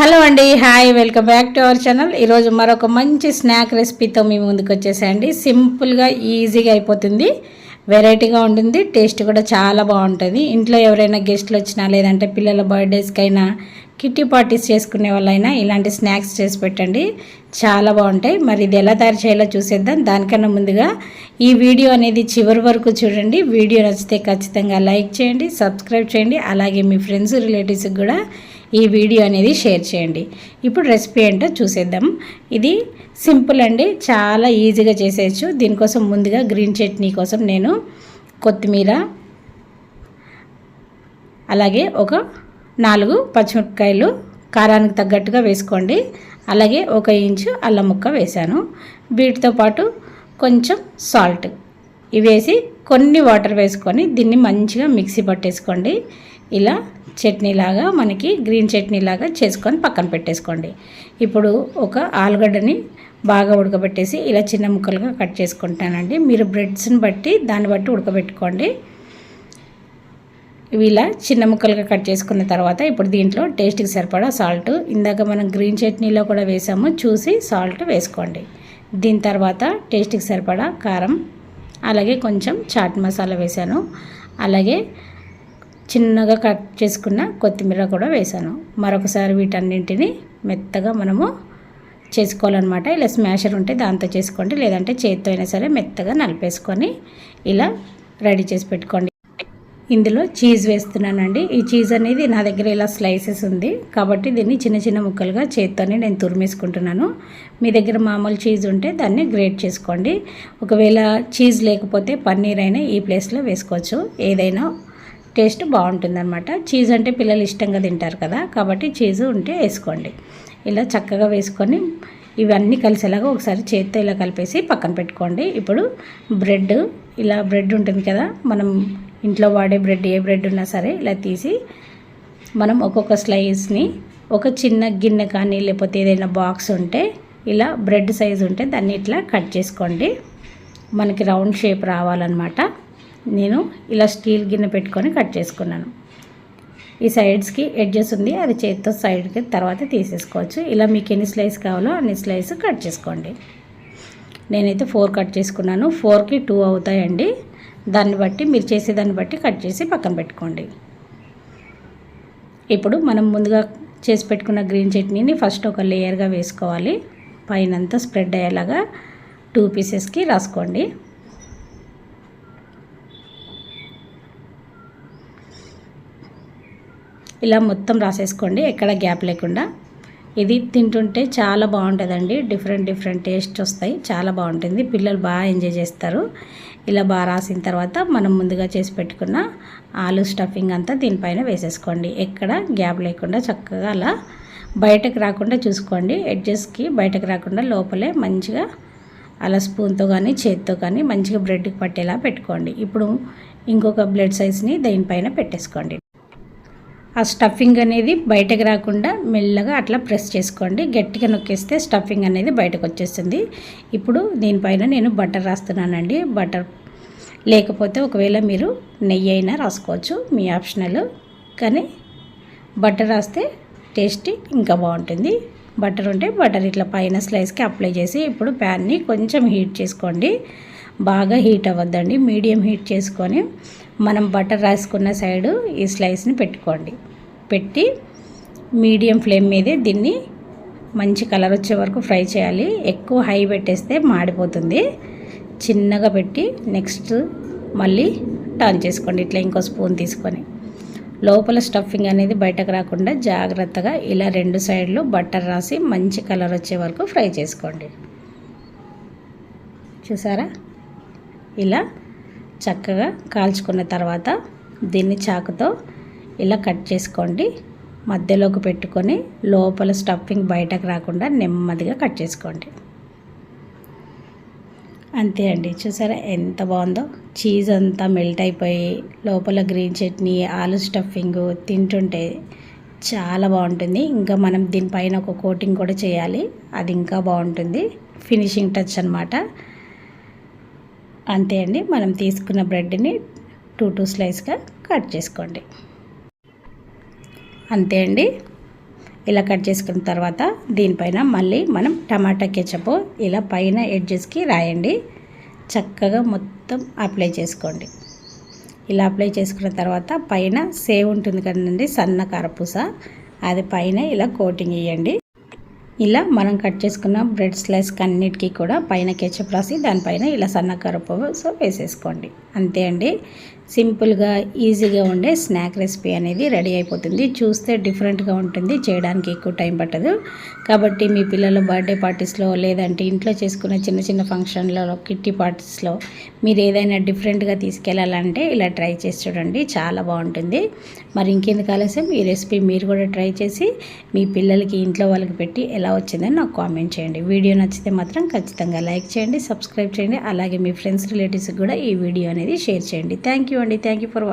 Hello అండి hi welcome back to our channel. ఈరోజు మరొక మంచి స్నాక్ రెసిపీతో మీ ముందుకు వచ్చేసాయండి. సింపుల్గా ఈజీగా అయిపోతుంది. వెరైటీగా ఉంటుంది టేస్ట్ కూడా చాలా బాగుంటుంది. ఇంట్లో ఎవరైనా గెస్ట్లు వచ్చినా లేదంటే పిల్లల బర్త్డేస్కైనా కిట్టి పార్టీస్ చేసుకునే వాళ్ళైనా ఇలాంటి స్నాక్స్ చేసి పెట్టండి. చాలా బాగుంటాయి. మరి ఇది ఎలా తయారు చేయాలో చూసేద్దాం. దానికన్నా ముందుగా ఈ వీడియో అనేది చివరి వరకు చూడండి. వీడియో నచ్చితే ఖచ్చితంగా లైక్ చేయండి సబ్స్క్రైబ్ చేయండి. అలాగే మీ ఫ్రెండ్స్ రిలేటివ్స్కి కూడా ఈ వీడియో అనేది షేర్ చేయండి. ఇప్పుడు రెసిపీ ఏంటో చూసేద్దాం. ఇది సింపుల్ అండి చాలా ఈజీగా చేసేయచ్చు. దీనికోసం ముందుగా గ్రీన్ చట్నీ కోసం నేను కొత్తిమీర అలాగే ఒక నాలుగు పచ్చిమిరపకాయలు కారానికి తగ్గట్టుగా వేసుకోండి. అలాగే ఒక ఇంచు అల్లం ముక్క వేశాను. వీటితో పాటు కొంచెం సాల్ట్ ఇవేసి కొన్ని వాటర్ వేసుకొని దీన్ని మంచిగా మిక్సీ పట్టేసుకోండి. ఇలా చట్నీలాగా మనకి గ్రీన్ చట్నీ లాగా చేసుకొని పక్కన పెట్టేసుకోండి. ఇప్పుడు ఒక ఆలుగడ్డని బాగా ఉడకబెట్టేసి ఇలా చిన్న ముక్కలుగా కట్ చేసుకుంటానండి. మీరు బ్రెడ్స్ని బట్టి దాన్ని బట్టి ఉడకబెట్టుకోండి. ఇవి ఇలా చిన్న ముక్కలుగా కట్ చేసుకున్న తర్వాత ఇప్పుడు దీంట్లో టేస్ట్కి సరిపడా సాల్ట్ ఇందాక మనం గ్రీన్ చట్నీలో కూడా వేసాము చూసి సాల్ట్ వేసుకోండి. దీని తర్వాత టేస్ట్కి సరిపడా కారం అలాగే కొంచెం చాట్ మసాలా వేసాను అలాగే చిన్నగా కట్ చేసుకున్న కొత్తిమీర కూడా వేసాను మరొకసారి వీటన్నింటిని మెత్తగా మనము చేసుకోవాలన్నమాట. ఇలా స్మాషర్ ఉంటే దాంతో చేసుకోండి లేదంటే చేతితో అయినా సరే మెత్తగా నలిపేసుకొని ఇలా రెడీ చేసి పెట్టుకోండి. ఇందులో చీజ్ వేస్తున్నానండి. ఈ చీజ్ అనేది నా దగ్గర ఇలా స్లైసెస్ ఉంది. కాబట్టి దీన్ని చిన్న చిన్న ముక్కలుగా చేత్తోనే నేను తురిమేసుకుంటున్నాను. మీ దగ్గర మామూలు చీజ్ ఉంటే దాన్ని గ్రేట్ చేసుకోండి. ఒకవేళ చీజ్ లేకపోతే పన్నీర్ అయినా ఈ ప్లేస్లో వేసుకోవచ్చు. ఏదైనా టేస్ట్ బాగుంటుందన్నమాట. చీజ్ అంటే పిల్లలు ఇష్టంగా తింటారు కదా. కాబట్టి చీజ్ ఉంటే వేసుకోండి. ఇలా చక్కగా వేసుకొని ఇవన్నీ కలిసేలాగా ఒకసారి చేత్తో ఇలా కలిపేసి పక్కన పెట్టుకోండి. ఇప్పుడు బ్రెడ్ ఇలా బ్రెడ్ ఉంటుంది కదా. మనం ఇంట్లో వాడే బ్రెడ్ ఏ బ్రెడ్ ఉన్నా సరే ఇలా తీసి మనం ఒక్కొక్క స్లైస్ని ఒక చిన్న గిన్నె కానీ లేకపోతే ఏదైనా బాక్స్ ఉంటే ఇలా బ్రెడ్ సైజ్ ఉంటే దాన్ని ఇట్లా కట్ చేసుకోండి. మనకి రౌండ్ షేప్ రావాలన్నమాట. నేను ఇలా స్టీల్ గిన్నె పెట్టుకొని కట్ చేసుకున్నాను. ఈ సైడ్స్కి ఎడ్జెస్ ఉంది అది చేతితో సైడ్కి తర్వాత తీసేసుకోవచ్చు. ఇలా మీకు ఎన్ని స్లైస్ కావాలో అన్ని స్లైస్ కట్ చేసుకోండి. నేనైతే ఫోర్ కట్ చేసుకున్నాను. ఫోర్కి టూ అవుతాయండి. దాన్ని బట్టి మీరు చేసేదాన్ని బట్టి కట్ చేసి పక్కన పెట్టుకోండి. ఇప్పుడు మనం ముందుగా చేసి పెట్టుకున్న గ్రీన్ చట్నీని ఫస్ట్ ఒక లేయర్గా వేసుకోవాలి. పైనంతా స్ప్రెడ్ అయ్యేలాగా టూ పీసెస్కి రాసుకోండి. ఇలా మొత్తం రాసేసుకోండి ఎక్కడ గ్యాప్ లేకుండా. ఇది తింటుంటే చాలా బాగుంటుందండి. డిఫరెంట్ డిఫరెంట్ టేస్ట్ వస్తాయి. చాలా బాగుంటుంది. పిల్లలు బాగా ఎంజాయ్ చేస్తారు. ఇలా బాగా రాసిన తర్వాత మనం ముందుగా చేసి పెట్టుకున్న ఆలు స్టఫింగ్ అంతా దీనిపైన వేసేసుకోండి. ఎక్కడ గ్యాప్ లేకుండా చక్కగా అలా బయటకు రాకుండా చూసుకోండి. ఎడ్జెస్కి బయటకు రాకుండా లోపలే మంచిగా అలా స్పూన్తో కానీ చేతితో కానీ మంచిగా బ్రెడ్కి పట్టేలా పెట్టుకోండి. ఇప్పుడు ఇంకొక బ్లడ్ సైజ్ని దీనిపైన పెట్టేసుకోండి. ఆ స్టఫింగ్ అనేది బయటకు రాకుండా మెల్లగా అట్లా ప్రెస్ చేసుకోండి. గట్టిగా నొక్కేస్తే స్టఫింగ్ అనేది బయటకు వచ్చేస్తుంది. ఇప్పుడు దీనిపైన నేను బటర్ రాస్తున్నానండి. బటర్ లేకపోతే ఒకవేళ మీరు నెయ్యి అయినా రాసుకోవచ్చు. మీ ఆప్షనల్ కానీ బటర్ రాస్తే టేస్ట్ ఇంకా బాగుంటుంది. బటర్ ఉంటే బటర్ ఇట్లా పైన స్లైస్కి అప్లై చేసి ఇప్పుడు ప్యాన్ని కొంచెం హీట్ చేసుకోండి. బాగా హీట్ అవ్వద్దండి. మీడియం హీట్ చేసుకొని మనం బటర్ రాసుకున్న సైడు ఈ స్లైస్ని పెట్టుకోండి. పెట్టి మీడియం ఫ్లేమ్ మీదే దీన్ని మంచి కలర్ వచ్చే వరకు ఫ్రై చేయాలి. ఎక్కువ హై పెట్టేస్తే మాడిపోతుంది. చిన్నగా పెట్టి నెక్స్ట్ మళ్ళీ టర్న్ చేసుకోండి. ఇట్లా ఇంకో స్పూన్ తీసుకొని. లోపల స్టఫింగ్ అనేది బయటకు రాకుండా జాగ్రత్తగా ఇలా రెండు సైడ్లు బట్టర్ రాసి మంచి కలర్ వచ్చే వరకు ఫ్రై చేసుకోండి. చూసారా? ఇలా చక్కగా కాల్చుకున్న తర్వాత దీన్ని చాకుతో ఇలా కట్ చేసుకోండి. మధ్యలోకి పెట్టుకొని లోపల స్టఫింగ్ బయటకు రాకుండా నెమ్మదిగా కట్ చేసుకోండి. అంతే అండి. చూసారా ఎంత బాగుందో? చీజ్ అంతా మెల్ట్ అయిపోయి లోపల గ్రీన్ చట్నీ ఆలు స్టఫింగ్ తింటుంటే చాలా బాగుంటుంది. ఇంకా మనం దీనిపైన ఒక కోటింగ్ కూడా చేయాలి. అది ఇంకా బాగుంటుంది. ఫినిషింగ్ టచ్ అనమాట అంతే అండి. మనం తీసుకున్న బ్రెడ్ని టూ టూ స్లైస్గా కట్ చేసుకోండి. అంతే అండి. ఇలా కట్ చేసుకున్న తర్వాత దీనిపైన మళ్ళీ మనం టమాటా కెచప్ ఇలా పైన ఎడ్జెస్కి రాయండి. చక్కగా మొత్తం అప్లై చేసుకోండి. ఇలా అప్లై చేసుకున్న తర్వాత పైన సేవ్ ఉంటుంది కదండి సన్న కారపూస. అది పైన ఇలా కోటింగ్ ఇవ్వండి ఇలా మనం కట్ చేసుకున్న బ్రెడ్ స్లైస్ అన్నిటికీ కూడా పైన కెచప్ రాసి దానిపైన ఇలా సన్న సో వేసేసుకోండి. అంతే అండి. సింపుల్గా ఈజీగా ఉండే స్నాక్ రెసిపీ అనేది రెడీ అయిపోతుంది. చూస్తే డిఫరెంట్గా ఉంటుంది. చేయడానికి ఎక్కువ టైం పట్టదు. కాబట్టి మీ పిల్లల బర్త్డే పార్టీస్లో లేదంటే ఇంట్లో చేసుకున్న చిన్న చిన్న ఫంక్షన్లలో కిట్టి పార్టీస్లో మీరు ఏదైనా డిఫరెంట్గా తీసుకెళ్ళాలంటే ఇలా ట్రై చేసి చూడండి. చాలా బాగుంటుంది. మరి ఇంకెందుకు ఆలస్యం? ఈ రెసిపీ మీరు కూడా ట్రై చేసి మీ పిల్లలకి ఇంట్లో వాళ్ళకి పెట్టి ఎలా వచ్చిందని నాకు కామెంట్ చేయండి. వీడియో నచ్చితే మాత్రం ఖచ్చితంగా లైక్ చేయండి సబ్స్క్రైబ్ చేయండి. అలాగే మీ ఫ్రెండ్స్ రిలేటివ్స్కి కూడా ఈ వీడియో అనేది షేర్ చేయండి. థ్యాంక్ యూ అండి. Thank you for watching